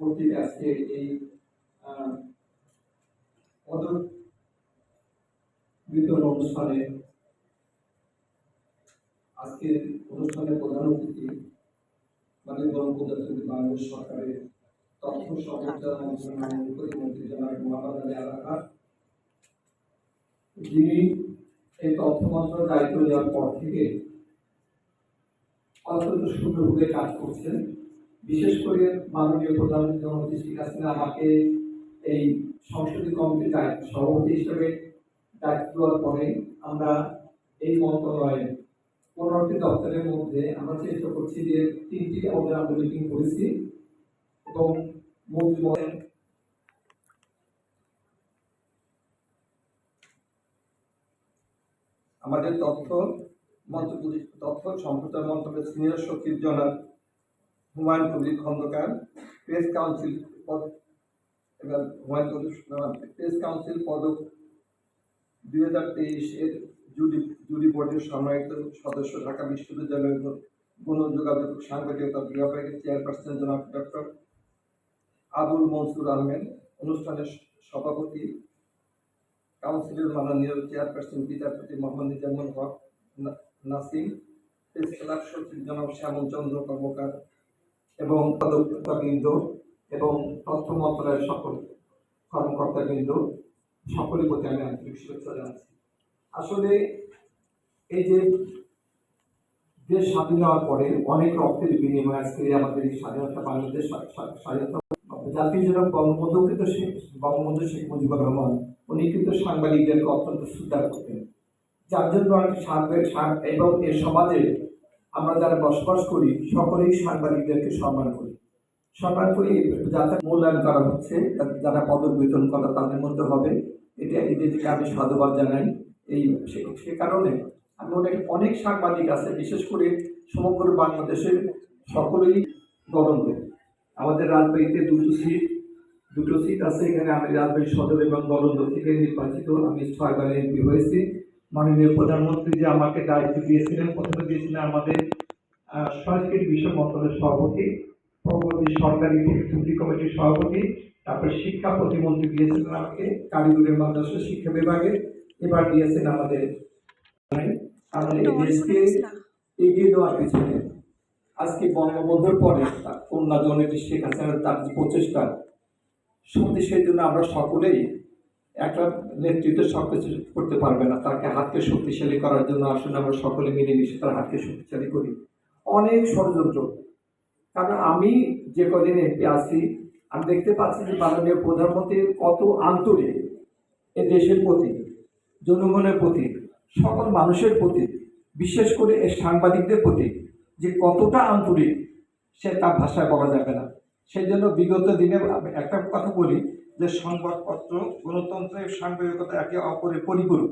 কর্তৃক আজকে এই পদক বিতরণ অনুষ্ঠানে আজকের অনুষ্ঠানের প্রধান অতিথি মানে গণপ্রজাতন্ত্রী বাংলাদেশ সরকারের তথ্য সম্প্রচার প্রতিমন্ত্রী জনাব মোহাম্মদ আলী আলাকার যিনি এই তথ্য মন্ত্রণালয়ের দায়িত্ব নেওয়ার পর থেকে অত্যন্ত সুন্দরভাবে কাজ করছেন। বিশেষ করে মাননীয় শেখ হাসিনা আমাকে এই সংসদীয় কমিটির দায়িত্ব, সভাপতি হিসেবে দায়িত্ব দেওয়ার পরে আমরা এই মন্ত্রণালয়ে পনেরোটি দপ্তরের মধ্যে আমরা চেষ্টা করছি যে তিনটি আমাদের আমরা মিটিং করেছি এবং আমাদের তথ্য মন্ত্রী তথ্য সম্প্রচার মন্ত্রকের সিনিয়র সচিব জনাব হুমায়ুন কবির খন্দকার, প্রেস কাউন্সিল পদ, এবার হুমায়ুন কবির প্রেস কাউন্সিল পদক দুই হাজার তেইশের জুরি জুরি বোর্ডের সম্মানিত সদস্য ঢাকা বিশ্ববিদ্যালয়ের গণ যোগাযোগ সাংবাদিকতা বিভাগের চেয়ারপারসন জনাব ডক্টর আবুল মনসুর আহমেদ, অনুষ্ঠানের সভাপতি, কাউন্সিলের মাননীয় চেয়ারপারসন বিচারপতি মোহাম্মদ নিজামুল হক নাসিম, প্রেস ক্লাব সচিব জনাব শ্যামল চন্দ্র কর্মকার এবং পদকর্তাবৃন্দ এবং তথ্য মন্ত্রণালয়ের সকল কর্মকর্তাবৃন্দ, সকলের প্রতি আমি আন্তরিক শুভেচ্ছা জানাচ্ছি। আসলে এই যে দেশ স্বাধীন হওয়ার পরে অনেক রক্তের বিনিময়ে আজকে আমাদের এই স্বাধীনতা বাংলাদেশ স্বা- স্বা- স্বাধীনতা জাতির জনক বঙ্গবন্ধু কিন্তু শেখ বঙ্গবন্ধু শেখ মুজিবুর রহমান, উনি কিন্তু সাংবাদিকদেরকে অত্যন্ত শ্রদ্ধা করতেন। যার জন্য আর কি এবং এ সমাজে আমরা যারা বসবাস করি, সকলেই সাংবাদিকদেরকে সম্মান করি। সম্মান করি যাতে মূল্যায়ন করা হচ্ছে যারা পদক বিতরণ করা তাদের মধ্যে হবে। এটা এদেরকে আমি সাধুবাদ জানাই। এই সে- কারণে আমি অনেক অনেক সাংবাদিক আছে, বিশেষ করে সমগ্র বাংলাদেশের সকলেই গরম আমাদের রাজবাড়িতে দুটো সিট দুটো সিট আছে। এখানে আমি রাজবাড়ি সদর এবং গলন্দ থেকে নির্বাচিত। আমি ছয়বার এমপি হয়েছি। মাননীয় প্রধানমন্ত্রী যে আমাকে দায়িত্ব দিয়েছিলেন প্রথমে দিয়েছিলেন আমাদের সংস্কৃতি বিষয় মন্ত্রণালয়ের সভাপতি পরবর্তী সরকারি প্রতিনিধি কমিটির সভাপতি তারপর শিক্ষা প্রতিমন্ত্রী দিয়েছিলেন আমাকে কারিগরের মাদ্রাসা শিক্ষা বিভাগে এবার দিয়েছেন আমাদের আমাদের এই দেশকে এগিয়ে দেওয়ার পিছনে। আজকে বঙ্গবন্ধুর পরে কন্যা জননেত্রী শেখ হাসিনার তার প্রচেষ্টা সত্যি সেই জন্য আমরা সকলেই একটা নেতৃত্ব সব কিছু করতে পারবে না, তাকে হাতকে শক্তিশালী করার জন্য আসলে আমরা সকলে মিলেমিশে তার হাতকে শক্তিশালী করি। অনেক ষড়যন্ত্র। কারণ আমি যে কদিন এমপি আছি, আমি দেখতে পাচ্ছি যে মাননীয় প্রধানমন্ত্রী কত আন্তরিক এ দেশের প্রতি, জনগণের প্রতি, সকল মানুষের প্রতি, বিশেষ করে এই সাংবাদিকদের প্রতি যে কতটা আন্তরিক, সে তার ভাষায় বলা যাবে না। সেই জন্য বিগত দিনে একটা কথা বলি যে সংবাদপত্র, গণতন্ত্রের সাংবাদিকতা একে অপরের পরিপূরক।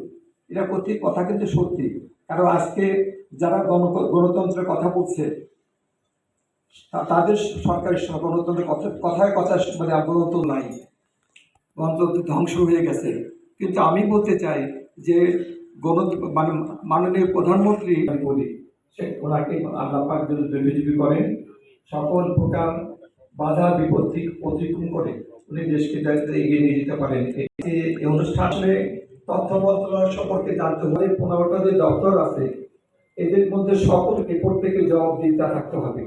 এটা প্রতি কথা কিন্তু সত্যি। কারণ আজকে যারা গণ গণতন্ত্রের কথা বলছে তাদের সরকারের গণতন্ত্রের কথা, কথায় কথা মানে গণতন্ত্র নাই। গণতন্ত্র ধ্বংস হয়ে গেছে। কিন্তু আমি বলতে চাই যে গণ মানে মাননীয় প্রধানমন্ত্রী আমি বলি, সে ওনাকে আল্লাহ পাক যদি করেন, সকল প্রকার বাধা বিপত্তি অতিক্রম করে। উনি দেশকে যাতে এগিয়ে নিয়ে যেতে পারেন। এই অনুষ্ঠানে তথ্য মন্ত্রণালয় সম্পর্কে জানতে হলে পনেরোটা যে দপ্তর আছে, এদের মধ্যে সকলকে প্রত্যেকে জবাবদিহিতা থাকতে হবে।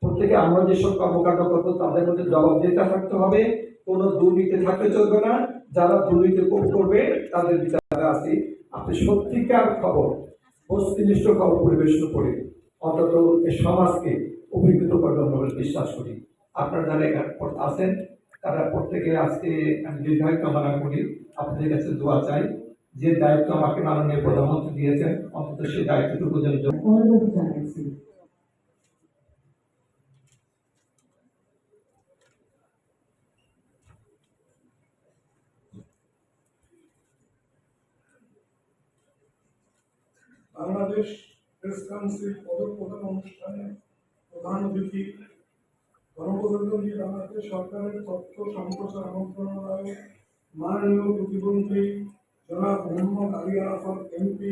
প্রত্যেকে আমরা যেসব কর্মকাণ্ড করব, তাদের মধ্যে জবাবদিহিতা থাকতে হবে। কোনো দুর্নীতি থাকতে চলবে না। যারা দুর্নীতি কর- করবে, তাদের বিচারে আছে। আপনি সত্যিকার খবর বস্তুনিষ্ঠ খবর পরিবেশন করে অন্তত সমাজকে উপকৃত করবে আমরা বলে বিশ্বাস করি। আপনারা যারা এখানে আছেন তারা প্রত্যেকে আজকে আমি দীর্ঘায়ু কামনা করি আপনাদের কাছে দোয়া চাই যে দায়িত্ব আমাকে মাননীয় প্রধানমন্ত্রী দিয়েছেন অন্তত সেই দায়িত্বটুকু যেন বাংলাদেশ প্রেস কাউন্সিল পদক প্রদান অনুষ্ঠানে প্রধান অতিথি গণপ্রজাতন্ত্রী বাংলাদেশ সরকারের তথ্য সম্প্রচার মন্ত্রণালয়ের মাননীয় প্রতিমন্ত্রী জনাব মোহাম্মদ আলী আরাফাত এমপি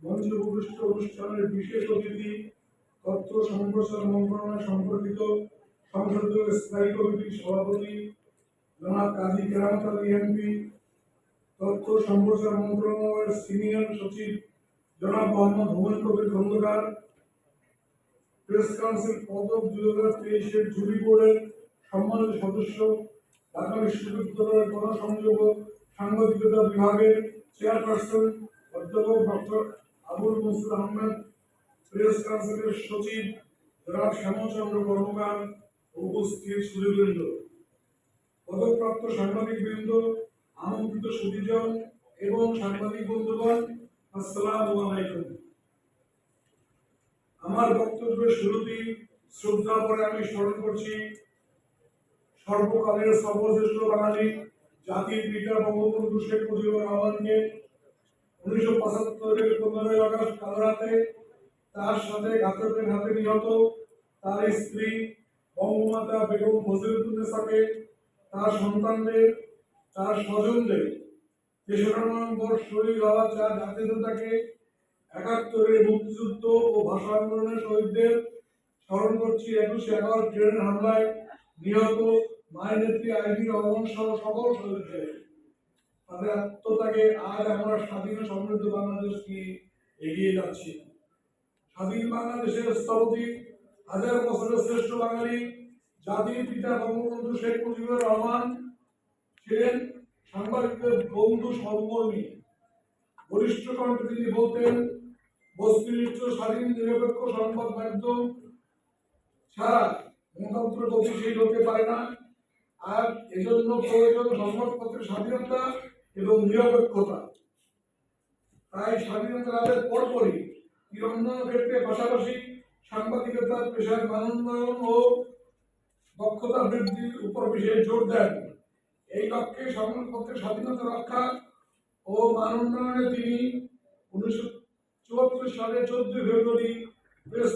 মঞ্চ উপবিষ্ট অনুষ্ঠানের বিশেষ অতিথি, তথ্য সম্প্রচার মন্ত্রণালয় সম্পর্কিত সংসদীয় স্থায়ী কমিটির সভাপতি জনাব কাজী কেরামত আলী এমপি, তথ্য সম্প্রচার মন্ত্রণালয়ের সিনিয়র সচিব জনাব মোহাম্মদ হুমায়ুন কবির খন্দকার প্রেস কাউন্সিল পদক দুই হাজার তেইশের জুরি বোর্ডের সম্মানিত সদস্য, ঢাকা বিশ্ববিদ্যালয়ের গণসংযোগ সাংবাদিকতা বিভাগের চেয়ারপারসন অধ্যাপক ডক্টর আবুল মনসুর আহমেদ, প্রেস কাউন্সিলের সচিব জনাব শ্যামচন্দ্র কর্মকার উপস্থিত সুদীবৃন্দ পদকপ্রাপ্ত সাংবাদিকবৃন্দ আমন্ত্রিত সুদীজন এবং সাংবাদিক বন্ধুগণ, আসসালামু আলাইকুম। আমার বক্তব্যের শুরুতেই শ্রদ্ধা করে আমি স্মরণ করছি, সর্বকালের সর্বশ্রেষ্ঠ বাঙালি জাতির পিতা বঙ্গবন্ধু শেখ মুজিবুর রহমানকে উনিশশো পঁচাত্তরের পনেরোই আগস্ট কাল রাতে তার সাথে ঘাতকের হাতে নিহত তার স্ত্রী বঙ্গমাতা বেগম ফজিলুন্নেসাকে তার সন্তানদের, তার স্বজনদের তেসরা নভেম্বর শহীদ হওয়া চার জাতীয়তাকে একাত্তরের মুক্তিযুদ্ধ ও ভাষা আন্দোলনের শহীদদের স্মরণ করছি একুশে এগারো ট্রেনের হামলায় নিহত মায়ের নেত্রী আইবি রহমান সহ সকল শহীদদের। তাদের আত্মত্যাগে আজ আমরা স্বাধীন সমৃদ্ধ বাংলাদেশ নিয়ে এগিয়ে যাচ্ছি। স্বাধীন বাংলাদেশের স্থপতি, হাজার বছরের শ্রেষ্ঠ বাঙালি, জাতির পিতা বঙ্গবন্ধু শেখ মুজিবুর রহমান ছিলেন সাংবাদিকদের বন্ধু, সহকর্মী। বরিষ্ঠ কণ্ঠে তিনি বলতেন বস্তুনিষ্ঠ, স্বাধীন, নিরপেক্ষ, সংবাদ মাধ্যম ছাড়া গণতন্ত্র গতিশীল হতে পারে না। আর এজন্য প্রয়োজন সংবাদপত্রের স্বাধীনতা এবং নিরপেক্ষতা। তাই স্বাধীনতা লাভের পরপরই অন্যান্য ক্ষেত্রে পাশাপাশি সাংবাদিকতার পেশার মানোন্নয়ন ও দক্ষতা বৃদ্ধির উপর বিশেষ জোর দেন। এই লক্ষ্যে সংবাদপত্রের স্বাধীনতা রক্ষা ও মান তিনি উনিশশো চুয়াত্তর সালে চোদ্দই ফেব্রুয়ারি প্রেস